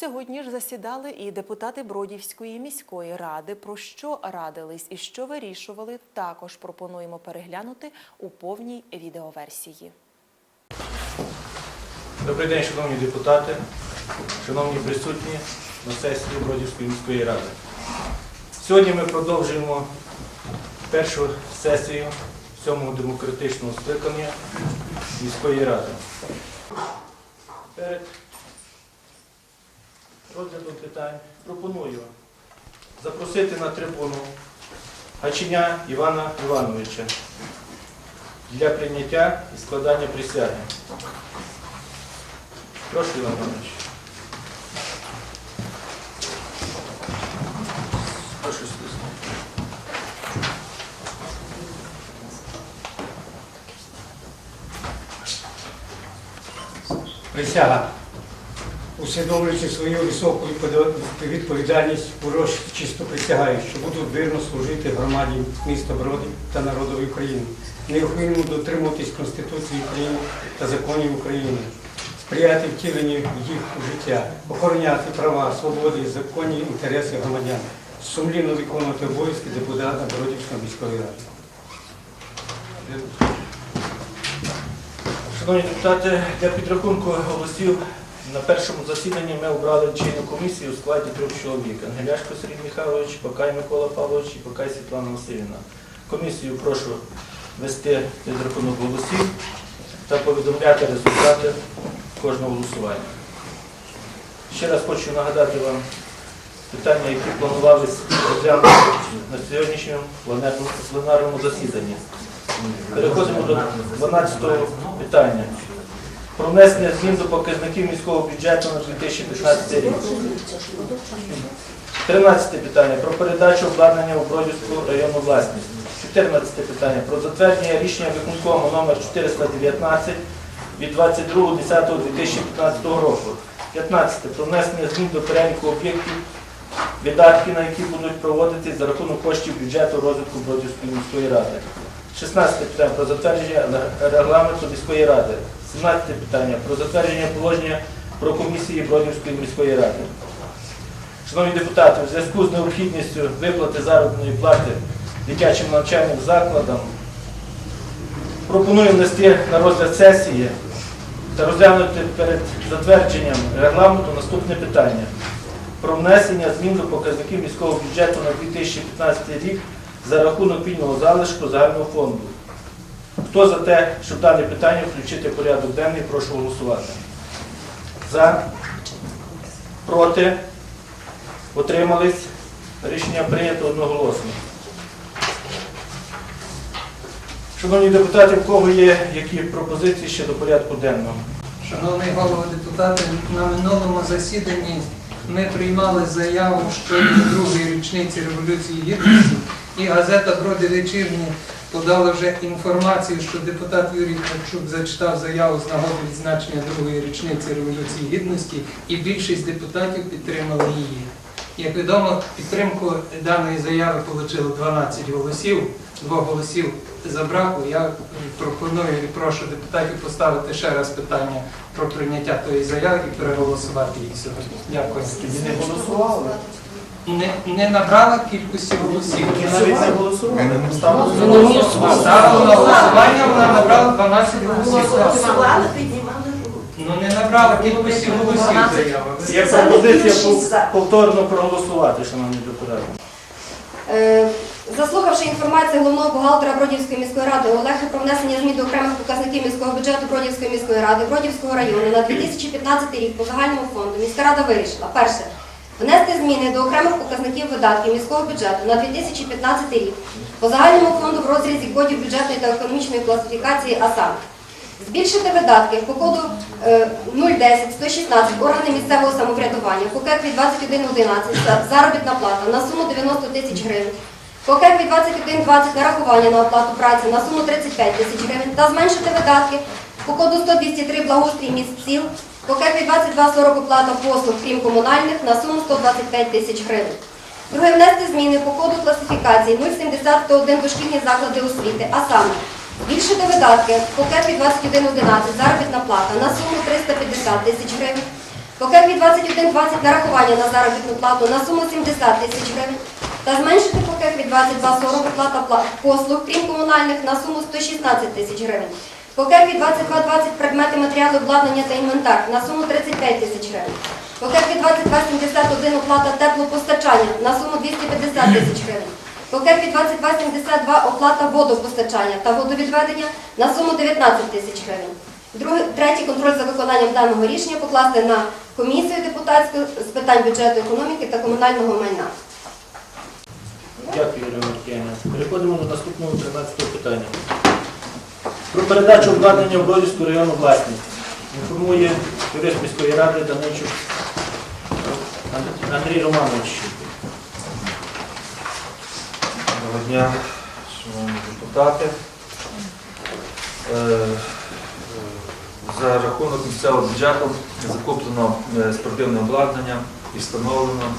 Сьогодні ж засідали і депутати Бродівської міської ради. Про що радились і що вирішували, також пропонуємо переглянути у повній відеоверсії. Добрий день, шановні депутати, шановні присутні на сесії Бродівської міської ради. Сьогодні ми продовжуємо першу сесію сьомого демократичного скликання міської ради. Перед розглядом питань пропоную запросити на трибуну Гачиня Івана Івановича для прийняття і складання присяги. Прошу, Іван Іванович. Прошу сюди. Присяга. Усвідомлюючи свою високу відповідальність, урочисто присягаю, що буду вірно служити громаді міста Броди та народові України, неухильно дотримуватись Конституції України та законів України, сприяти втіленню їх у життя, охороняти права, свободи законні інтереси громадян, сумлінно виконувати обов'язки депутата Бродівської міської ради. Шановні депутати, для підрахунку голосів на першому засіданні ми обрали чинну комісію у складі трьох чоловік. Ангеляшко Сергій Михайлович, Покай Микола Павлович і Покай Світлана Васильівна. Комісію прошу вести підрахунок голосів та повідомляти результати кожного голосування. Ще раз хочу нагадати вам питання, які планувалися розглянути на сьогоднішньому пленарному- засіданні. Переходимо до 12 питання. Про внесення змін до показників міського бюджету на 2015 рік. 13 питання. Про передачу обладнання у Бродівську районну власність. 14 питання. Про затвердження рішення виконкому номер 419 від 22.10.2015 року. 15. Про внесення змін до переліку об'єктів, видатки на які будуть проводитись за рахунок коштів бюджету розвитку Бродівської міської ради. 16 питання про затвердження регламенту міської ради. 17 питання про затвердження положення про комісії Бродівської міської ради. Шановні депутати, у зв'язку з необхідністю виплати заробітної плати дитячим навчальним закладам пропоную внести на розгляд сесії та розглянути перед затвердженням регламенту наступне питання про внесення змін до показників міського бюджету на 2015 рік за рахунок вільного залишку загального фонду. Хто за те, щоб дане питання включити в порядок денний, прошу голосувати. За, проти, утримались. Рішення прийнято одноголосно. Шановні депутати, в кого є які пропозиції ще до порядку денного? Шановний голово депутати, на минулому засіданні ми приймали заяву щодо другої річниці Революції Гідності, і газета Броди вечірні подала вже інформацію, що депутат Юрій Харчук зачитав заяву з нагоди відзначення другої річниці Революції Гідності, і більшість депутатів підтримали її. Як відомо, підтримку даної заяви отримали 12 голосів, двох голосів забракло. Я пропоную і прошу депутатів поставити ще раз питання про прийняття тої заяви і переголосувати її сьогодні. Дякую. Не. Не, не набрала кількості голосів. На Ну, голосування. Ставила на голосування, вона набрала 12 голосів. Голосували, піднімали. Ну не набрала кількості голосів заява. Є пропозиція пов- повторно проголосувати, шановні депутати. Е, Заслухавши інформацію головного бухгалтера Бродівської міської ради Олега про внесення змін до окремих показників міського бюджету Бродівської міської ради Бродівського району на 2015 рік по загальному фонду міська рада вирішила перше внести зміни до окремих показників видатків міського бюджету на 2015 рік по загальному фонду в розрізі кодів бюджетної та економічної класифікації а саме Збільшити видатки по коду е, 010 116 органи місцевого самоврядування по КЕКВІ 2111 заробітна плата на суму 90 тисяч гривень. По КЕКВІ 2120 нарахування на оплату праці на суму 35 тисяч гривень та зменшити видатки по коду 100-203 благоустрій міст сіл, по КЕКВІ 2240 оплата послуг, крім комунальних, на суму 125 тисяч гривень. Друге, внести зміни по коду класифікації 070 дошкільні заклади освіти, а саме Збільшити видатки по КЕПі 2111 заробітна плата на суму 350 тисяч гривень. По КЕПі 2120 нарахування на заробітну плату на суму 70 тисяч гривень та зменшити по КЕПі 2240 оплата послуг, крім комунальних, на суму 116 тисяч гривень. По КЕПі 2220 предмети, матеріали, обладнання та інвентар на суму 35 тисяч гривень. По КЕПі 2271 оплата теплопостачання на суму 250 тисяч гривень. По КЕПі 2272 оплата водопостачання та водовідведення на суму 19 тисяч гривень. Друге, третій контроль за виконанням даного рішення покласти на комісію депутатську з питань бюджету, економіки та комунального майна. Дякую, Ірина Маркіяна. Переходимо до наступного 13 питання. Про передачу обладнання Бродівську району власність. Інформує юрист міської ради Даничук Андрій Романович. Доброго дня, шановні депутати. Е, е, За рахунок місцевого бюджету закуплено е, спортивне обладнання і встановлено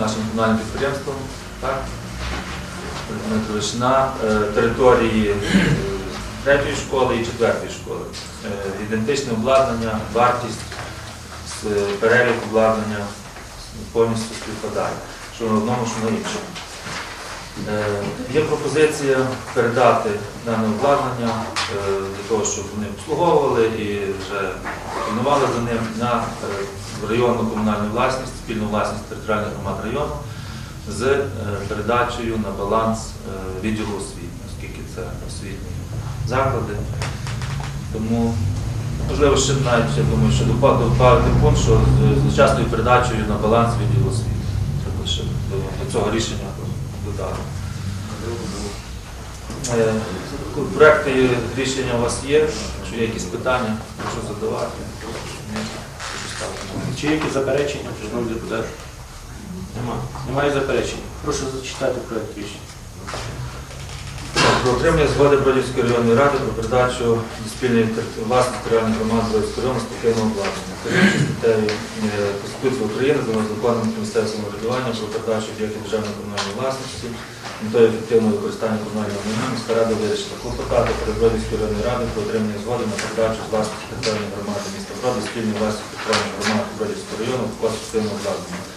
нашим комунальним підприємством так, на території третьої школи і четвертої школи. Е, Ідентичне обладнання, вартість, е, перелік обладнання повністю співпадає, що на одному, що на іншому. Е, Є пропозиція передати дане обладнання для того, щоб вони обслуговували і вже планували за ним на районну комунальну власність, спільну власність територіальних громад району з передачею на баланс відділу освіти, оскільки це освітні заклади. Тому можливо ще навіть я думаю, що добавити пункт, що з- частою передачею на баланс відділу освіти. Треба ще до, цього рішення додати. Е, Проекти рішення у вас є, якщо є якісь питання, прошу задавати. Чи є якісь заперечення, шановні депутати? Немає. Немає заперечень. Прошу зачитати проект рішення. Про отримання згоди Бродівської районної ради про передачу спільної власності територіальних громад Бродівського району спортивного обладнання. Керуючи статтею е, Конституції України за законом про місцеве самоврядування про передачу об'єктів державної комунальної власності, метою ефективного використання комунального майна міська рада вирішила клопотати перед Бродівською районною радою про отримання згоди на передачу з власності територіальної громади міста Броди спільної власності територіальної громади Бродівського району такого спортивного обладнання.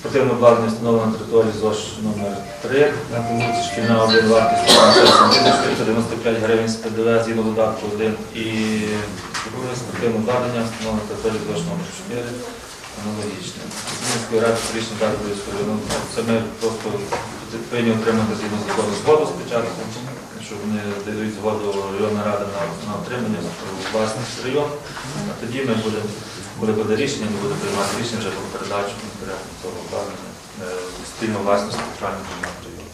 Спортивне обладнання встановлено на території ЗОЖ номер 3 на вулиці Шкільна 1 вартість 495 гривень з ПДВ згідно додатку 1 і друге спортивне обладнання встановлено на території ЗОЖ номер 4 аналогічне. Міської ради Бродівського району. Це ми просто повинні отримати згідно закону згоду спочатку, що вони дають згоду районна рада на, на отримання власність району, а тоді ми будемо коли буде рішення, ми будемо приймати рішення вже про передачу цього обладнання е, спільну власність центрального району.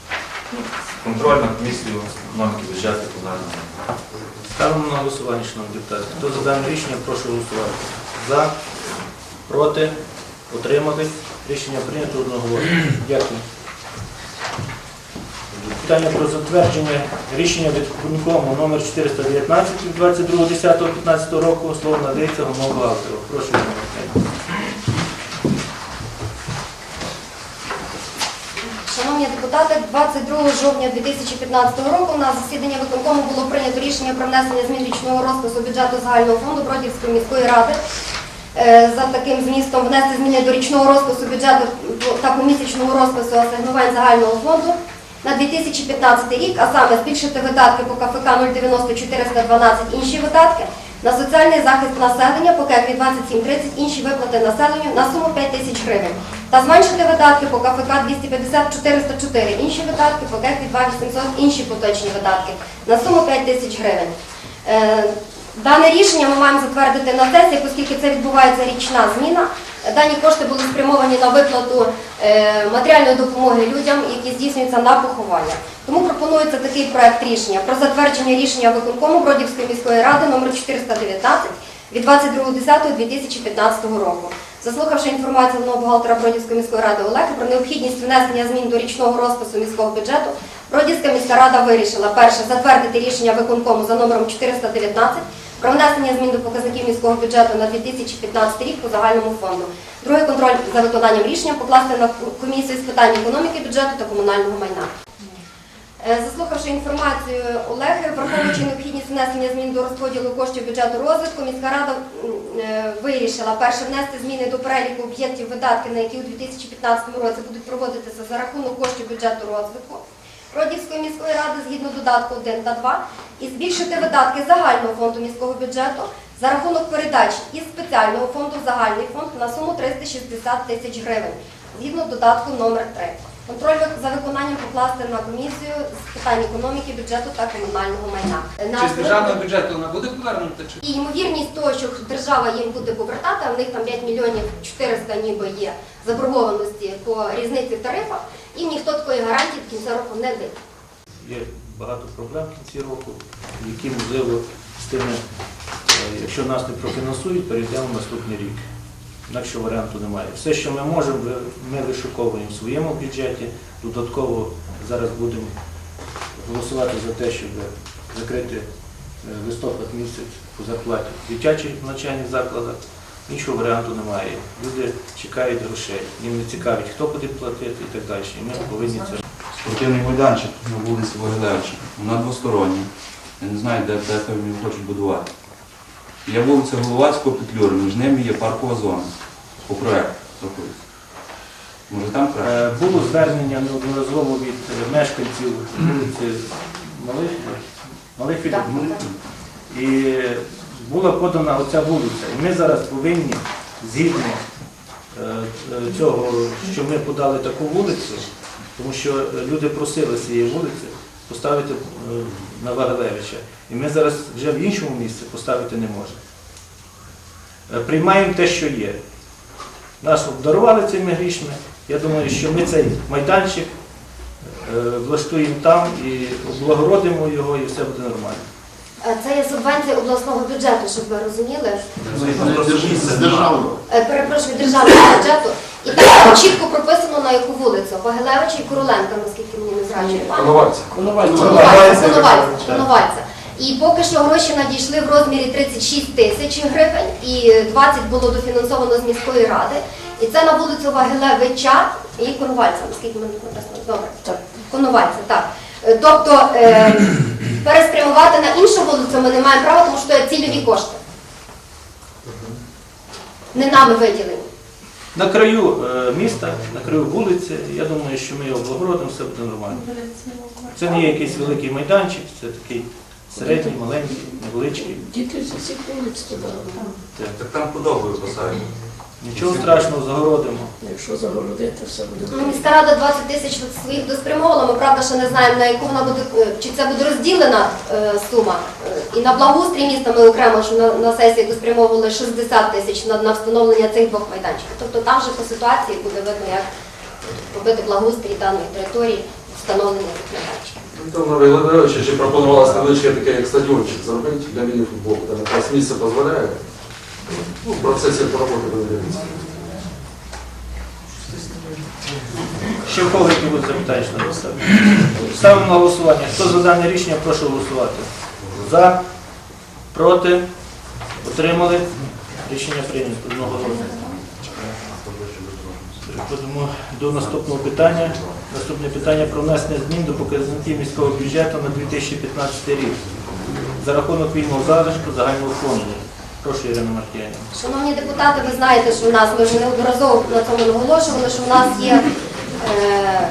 Контроль на комісію економіки бюджету комунального. Ставимо на голосування, шановні депутати. Хто за дане рішення, прошу голосувати. За, проти, утримались. Рішення прийнято одноголосно. Дякую. Питання про затвердження рішення від виконкому номер 419 від 22.10.15 року. Слово надається головному бухгалтеру. Прошу. Шановні депутати, 22 жовтня 2015 року на засіданні виконкому було прийнято рішення про внесення змін річного розпису бюджету загального фонду Бродівської міської ради. Е, За таким змістом внести зміни до річного розпису бюджету та помісячного розпису асигнувань загального фонду на 2015 рік, а саме збільшити видатки по КФК 09412 інші видатки на соціальний захист населення по КЕКВІ 2730 інші виплати населенню на суму 5 тисяч гривень та зменшити видатки по КФК 250 404 інші видатки по КЕКВІ 2800 інші поточні видатки на суму 5 тисяч гривень. Е, Дане рішення ми маємо затвердити на сесії, оскільки це відбувається річна зміна. Дані кошти були спрямовані на виплату матеріальної допомоги людям, які здійснюються на поховання. Тому пропонується такий проект рішення про затвердження рішення виконкому Бродівської міської ради номер 419 від 22.10.2015 року. Заслухавши інформацію головного бухгалтера Бродівської міської ради Олега про необхідність внесення змін до річного розпису міського бюджету, Бродівська міська рада вирішила перше затвердити рішення виконкому за номером 419 про внесення змін до показників міського бюджету на 2015 рік по загальному фонду. Другий контроль за виконанням рішення покласти на комісію з питань економіки, бюджету та комунального майна. Е, Заслухавши інформацію Олеги, враховуючи необхідність внесення змін до розподілу коштів бюджету розвитку, міська рада е, вирішила перше внести зміни до переліку об'єктів видатки, на які у 2015 році будуть проводитися за рахунок коштів бюджету розвитку Родівської міської ради згідно додатку 1 та 2 і збільшити видатки загального фонду міського бюджету за рахунок передачі із спеціального фонду в загальний фонд на суму 360 тисяч гривень згідно додатку номер 3. Контроль за виконанням покласти на комісію з питань економіки, бюджету та комунального майна. На Чи з державного бюджету вона буде повернута? Чи і ймовірність того, що держава їм буде повертати, а в них там 5 мільйонів 400 ніби є заборгованості по різниці в тарифах, і ніхто такої гарантії до кінця року не дає. Є багато проблем в кінці року, які можливо з тими, е, якщо нас не профінансують, перейдемо в наступний рік. Інакшого варіанту немає. Все, що ми можемо, ми вишуковуємо в своєму бюджеті. Додатково зараз будемо голосувати за те, щоб закрити е, листопад місяць по зарплаті в дитячих навчальних закладах. Іншого варіанту немає. Люди чекають грошей, їм не цікавить, хто буде платити і так далі. І ми повинні це Спортивний майданчик на вулиці Вагилевича. Вона двостороння. Я не знаю, де, де його хочуть будувати. Є вулиця Головацького Петлюри, між ними є паркова зона. По рахується. Може там краще? Е, Було звернення неодноразово від е, мешканців вулиці Малих, Малих Філіп. так. І була подана оця вулиця. І ми зараз повинні, згідно е, е, цього, що ми подали таку вулицю, тому що люди просили цієї вулиці поставити е, на Вагилевича. І ми зараз вже в іншому місці поставити не можемо. Е, Приймаємо те, що є. Нас обдарували цими грішми. Я думаю, що ми цей майданчик е, влаштуємо там і облагородимо його, і все буде нормально. Це є субвенція обласного бюджету, щоб ви розуміли. З державного. Перепрошую, державного бюджету. І там чітко прописано на яку вулицю. Вагилевича і Короленка, наскільки мені не зраджує пам'ять. Коновальця. Коновальця. І поки що гроші надійшли в розмірі 36 тисяч гривень, і 20 було дофінансовано з міської ради. І це на вулицю Вагилевича і Коновальця, наскільки мені написано. Добре. Коновальця, так. Е, Тобто е, переспрямувати на іншу вулицю ми не маємо права, тому що це цільові кошти. Не нами виділені. На краю е, міста, на краю вулиці, я думаю, що ми його облагородимо, все буде нормально. Це не є якийсь великий майданчик, це такий середній, маленький, невеличкий. Діти з усіх вулиць туди. Так там подобою посадять. Нічого страшного, загородимо. Якщо загородити, все буде Міська рада 20 тисяч своїх доспрямовувала. Ми правда ще не знаємо, на яку вона буде, е, чи це буде розділена е, сума. Е, І на благоустрій міста ми окремо, що на, на сесії доспрямовували 60 тисяч на, на встановлення цих двох майданчиків. Тобто там же по ситуації буде видно, як робити благоустрій даної території, встановлення цих майданчиків. Там на Виглядовича ще пропонувалося невеличке таке як стадіончик зробити для міні-футболу. Там якраз місце дозволяє. Ну, в процесі роботи подивитися. Ще в кого які будуть запитання що надо? Ставимо на голосування. Хто за дане рішення, прошу голосувати. За, проти, утримали. Рішення прийнято одноголосно. Переходимо до наступного питання. Наступне питання про внесення змін до показників міського бюджету на 2015 рік за рахунок вільного залишку загального фонду. Прошу, Ірина Мартіянівна. Шановні депутати, ви знаєте, що в нас, ми вже неодноразово на цьому наголошували, що в нас є е,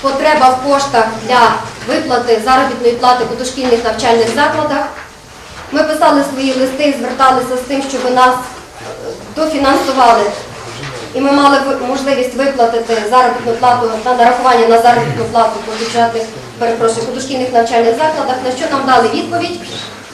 потреба в коштах для виплати заробітної плати у дошкільних навчальних закладах. Ми писали свої листи, зверталися з тим, щоб нас е, дофінансували. І ми мали можливість виплатити заробітну плату на нарахування на заробітну плату по бюджетних, перепрошую, по дошкільних навчальних закладах, на що нам дали відповідь.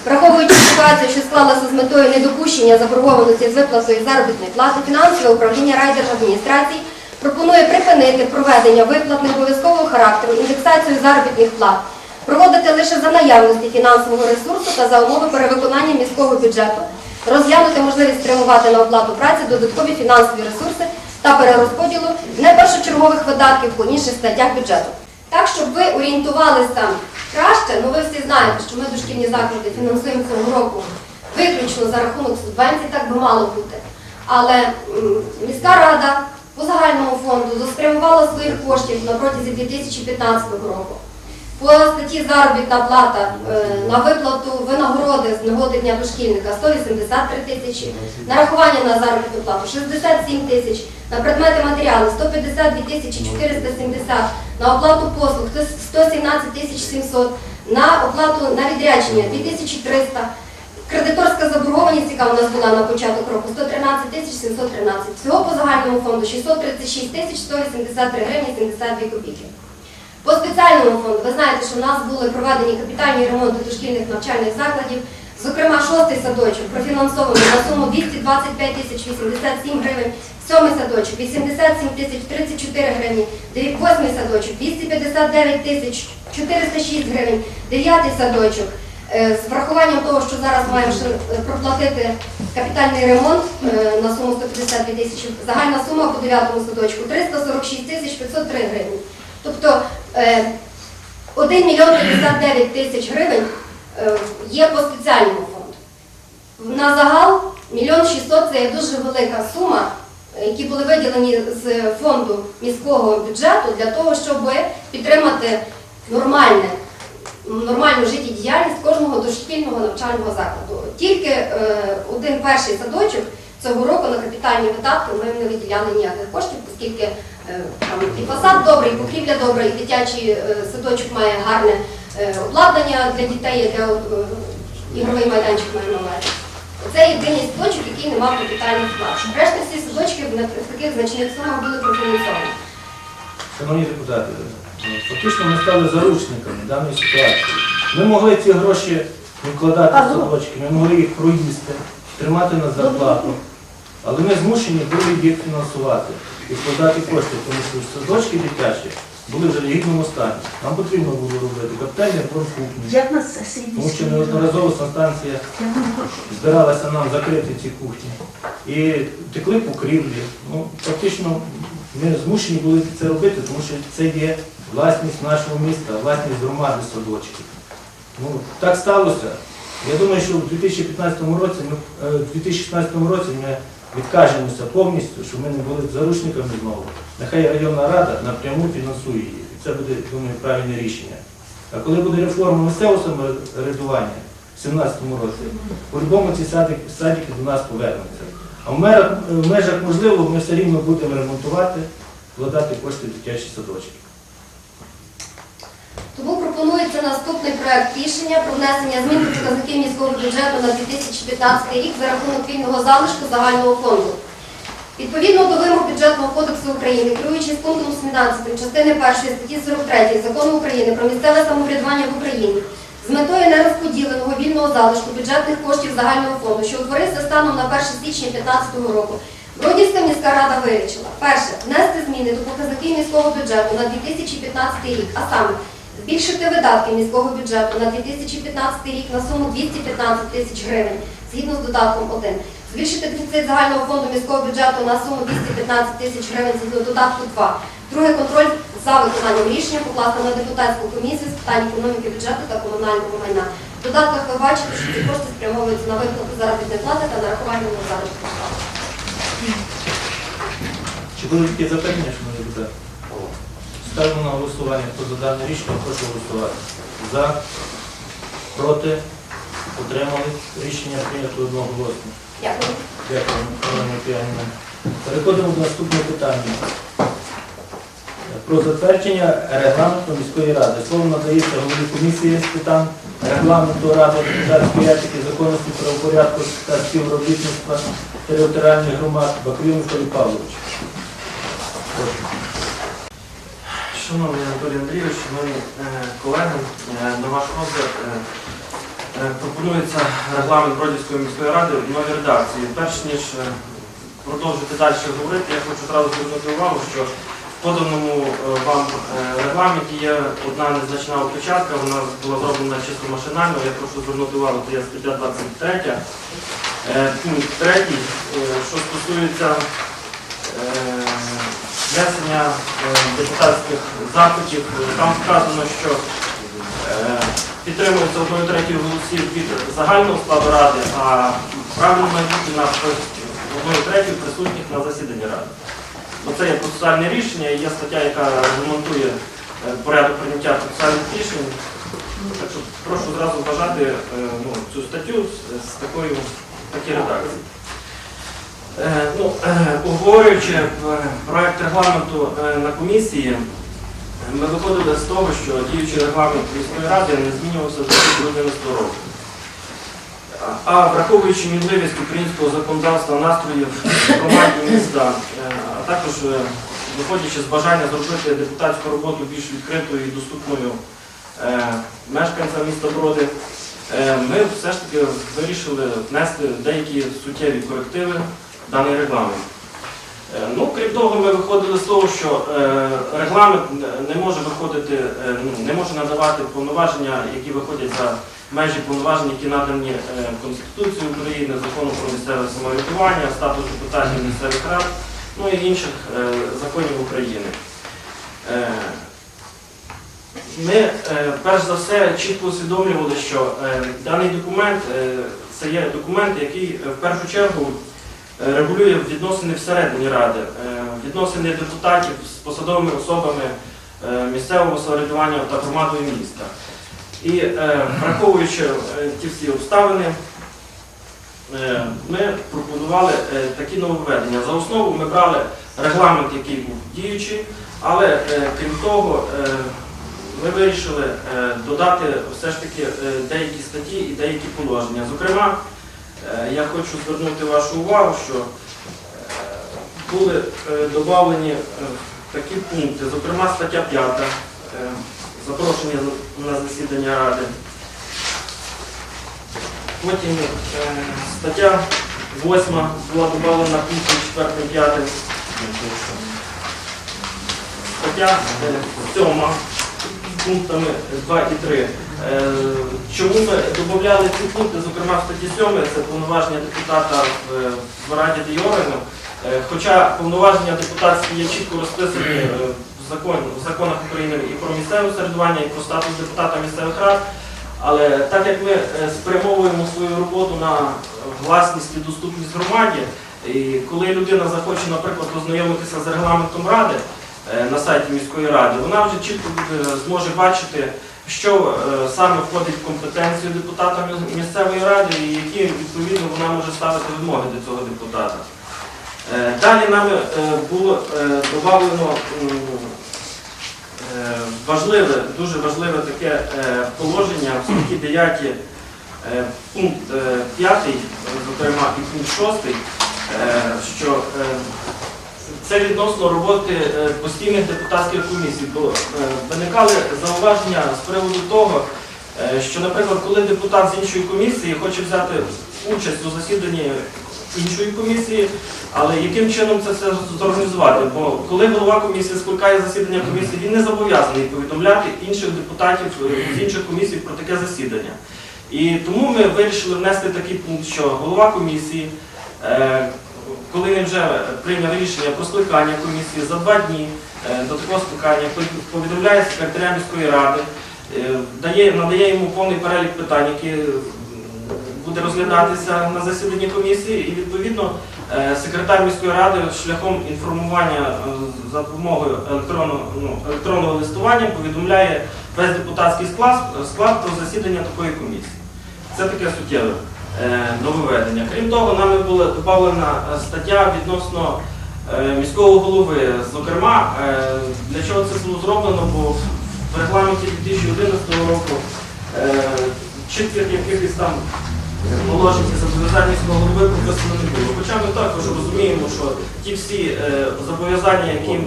Враховуючи ситуацію, що склалася з метою недопущення заборгованості з виплатою заробітної плати, фінансове управління райдержадміністрації пропонує припинити проведення виплат необов'язкового характеру, індексацію заробітних плат, проводити лише за наявності фінансового ресурсу та за умови перевиконання міського бюджету, розглянути можливість спрямувати на оплату праці додаткові фінансові ресурси та перерозподілу не першочергових видатків по інших статтях бюджету. Так, щоб ви орієнтувалися краще, ну ви всі знаєте, що ми дошкільні заклади фінансуємо цього року виключно за рахунок субвенцій, так би мало бути. Але міська рада по загальному фонду заспрямувала своїх коштів на протязі 2015 року По статті заробітна плата е, на виплату винагороди з нагоди дня дошкільника 183 тисячі, нарахування на заробітну плату 67 тисяч, на предмети матеріали 152 тисячі 470, на оплату послуг 117 тисяч 700, на оплату на відрядження 2300, Кредиторська заборгованість, яка у нас була на початок року, 113 тисяч 713. Всього по загальному фонду 636 тисяч 183 гривні 72 копійки. По спеціальному фонду, ви знаєте, що в нас були проведені капітальні ремонти дошкільних навчальних закладів. Зокрема, шостий садочок профінансований на суму 225 тисяч 87 гривень, сьомий садочок 87 тисяч 34 гривні, восьмий садочок 259 тисяч 406 гривень, дев'ятий садочок Е, З врахуванням того, що зараз маємо е, проплатити капітальний ремонт е, на суму 152 тисячі, загальна сума по 9 садочку 346 тисяч 503 гривень. Тобто е, 1 мільйон 59 тисяч гривень є по спеціальному фонду. На загал мільйон 600 це є дуже велика сума, е, які були виділені з фонду міського бюджету для того, щоб підтримати нормальне нормальну життєдіяльність кожного дошкільного навчального закладу. Тільки е, один перший садочок цього року на капітальні видатки ми не виділяли ніяких коштів, оскільки е, там і фасад добрий, і покрівля добра, і дитячий е, садочок має гарне е, обладнання для дітей, для е, ігровий майданчик має на увазі. Це єдиний садочок, який не мав капітальних вклад. Решта всі садочки в таких значних сумах були профінансовані. Шановні депутати, фактично ми стали заручниками даної ситуації. Ми могли ці гроші вкладати в садочки, ми могли їх проїсти, тримати на зарплату. Але ми змушені були їх фінансувати і вкладати кошти, тому що садочки дитячі були вже в гідному стані. Нам потрібно було робити капітальний ремонт Як на сесії тому що неодноразово санстанція збиралася нам закрити ці кухні. І текли покрівлі. Ну, фактично ми змушені були це робити, тому що це є власність нашого міста, власність громади садочків. Ну, так сталося. Я думаю, що в 2015 році ми, е, в 2016 році ми відкажемося повністю, що ми не були заручниками знову. Нехай районна рада напряму фінансує її. І це буде, думаю, правильне рішення. А коли буде реформа місцевого самоврядування в 2017 році, по-любому ці садики, садики до нас повернуться. А в межах, в межах можливо, ми все рівно будемо ремонтувати, вкладати кошти дитячі садочки. Тому пропонується наступний проект рішення про внесення змін до показників міського бюджету на 2015 рік за рахунок вільного залишку загального фонду. Відповідно до вимог бюджетного кодексу України, керуючись пунктом 17 частини 1 статті 43 закону України про місцеве самоврядування в Україні, з метою нерозподіленого вільного залишку бюджетних коштів загального фонду, що утворився станом на 1 січня 2015 року, Бродівська міська рада вирішила перше внести зміни до показників міського бюджету на 2015 рік, а саме збільшити видатки міського бюджету на 2015 рік на суму 215 тисяч гривень згідно з додатком 1. Збільшити дефіцит загального фонду міського бюджету на суму 215 тисяч гривень згідно додатку 2. Друге контроль за виконанням рішення покласти на депутатську комісію з питань економіки бюджету та комунального майна. В додатках ви бачите, що ці кошти спрямовуються на виплату заробітної плати та нарахування на заробітну плату. Чи були такі запитання, що може бути? Ставимо на голосування. Хто за дане рішення, прошу голосувати. За, проти, утримали. Рішення прийнято одноголосно. Дякую. Дякую, Олена Піанівна. Переходимо до наступного питання. Про затвердження регламенту міської ради. Слово надається голові комісії з питань регламенту ради депутатської етики, законності правопорядку та співробітництва територіальних громад Бакрів Миколі Павлович. Прошу. Шановний Анатолій Андрійович, шановні е, колеги, е, на ваш розгляд е, е, пропонується регламент Бродівської міської ради в новій редакції. Перш ніж е, продовжити далі говорити, я хочу одразу звернути увагу, що в поданому е, вам е, регламенті є одна незначна опечатка, вона була зроблена чисто машинально. Я прошу звернути увагу, це є стаття 23. Е, Пункт 3, е, що стосується е, внесення е, депутатських запитів. Там сказано, що е, підтримується одною третьою голосів від загального складу ради, а правильно на одною третьою присутніх на засіданні ради. Це є процесуальне рішення, є стаття, яка регламентує е, порядок прийняття процесуальних рішень. Так що прошу зразу вважати ну, цю статтю з, такою такій редакції. Е, ну, е, обговорюючи е, проект регламенту на комісії, ми виходили з того, що діючий регламент міської ради не змінювався з 2011 року. А- враховуючи мінливість українського законодавства, настроїв громаді міста, а також виходячи з бажання зробити депутатську роботу більш відкритою і доступною мешканцям міста Броди, ми все ж таки вирішили внести деякі суттєві корективи даний регламент. Е, Ну, крім того, ми виходили з того, що е, регламент не може виходити, е, ну, не може надавати повноваження, які виходять за межі повноважень, які надані Конституцією України, законом про місцеве самоврядування, статус депутатів місцевих рад, ну і інших законів України. Ми перш за все чітко усвідомлювали, що даний документ це є документ, який в першу чергу регулює відносини всередині Ради, е, відносини депутатів з посадовими особами е, місцевого самоврядування та громадою міста. І е, враховуючи ті всі обставини, ми пропонували такі нововведення. За основу ми брали регламент, який був діючий, але крім того, ми вирішили додати все ж таки деякі статті і деякі положення. Зокрема, я хочу звернути вашу увагу, що е, були е, додавлені е, такі пункти, зокрема стаття 5, е, запрошення на засідання Ради. Потім е, стаття 8 була додана пунктом 4-5. Стаття 7 пунктами 2 і 3. Е, Чому ми додавали ці пункти, зокрема в статті 7, це повноваження депутата в, Раді Діорину. Е, Хоча повноваження депутатські є чітко розписані е, в, закон, в законах України і про місцеве середування, і про статус депутата місцевих рад. Але так як ми спрямовуємо свою роботу на власність і доступність громаді, і коли людина захоче, наприклад, ознайомитися з регламентом ради на сайті міської ради, вона вже чітко зможе бачити, що е, саме входить в компетенцію депутата місцевої ради і які відповідно вона може ставити вимоги до цього депутата. Е, Далі нами е, було додано важливе, дуже важливе таке положення в статті 9, е, пункт 5, зокрема і пункт 6, що це відносно роботи е, постійних депутатських комісій. Бо е, виникали зауваження з приводу того, е, що, наприклад, коли депутат з іншої комісії хоче взяти участь у засіданні іншої комісії, але яким чином це все зорганізувати? Бо коли голова комісії скликає засідання комісії, він не зобов'язаний повідомляти інших депутатів з інших комісій про таке засідання. І тому ми вирішили внести такий пункт, що голова комісії, коли він вже прийняв рішення про скликання комісії за два дні е, до такого скликання, повідомляє секретаря міської ради, е, дає, надає йому повний перелік питань, які е, буде розглядатися на засіданні комісії, і відповідно е, секретар міської ради шляхом інформування е, за допомогою електронного, ну, електронного листування повідомляє весь депутатський склад, склад про засідання такої комісії. Це таке суттєве е, нововведення. Крім того, нами була додана е, стаття відносно е, міського голови. Зокрема, е, для чого це було зроблено, бо в регламенті 2011 року е, чітких якихось там положень міського голови прописано не було. Хоча ми також розуміємо, що ті всі е, зобов'язання, які е,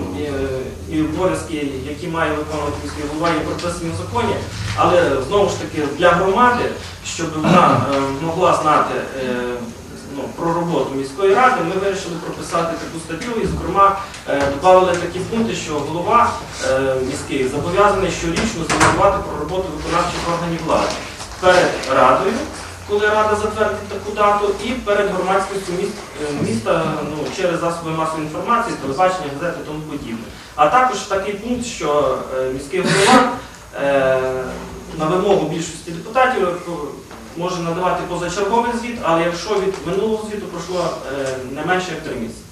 і обов'язки, які має виконувати міський голова, є прописані в законі, але знову ж таки для громади, щоб вона е, могла знати ну, про роботу міської ради, ми вирішили прописати таку статтю і, зокрема, додали такі пункти, що голова міський зобов'язаний щорічно звітувати про роботу виконавчих органів влади перед радою коли Рада затвердить таку дату, і перед громадськістю міст, е, міста ну, через засоби масової інформації, телебачення, газети і тому подібне. А також такий пункт, що е, міський голова е, на вимогу більшості депутатів е, може надавати позачерговий звіт, але якщо від минулого звіту пройшло е, не менше як три місяці.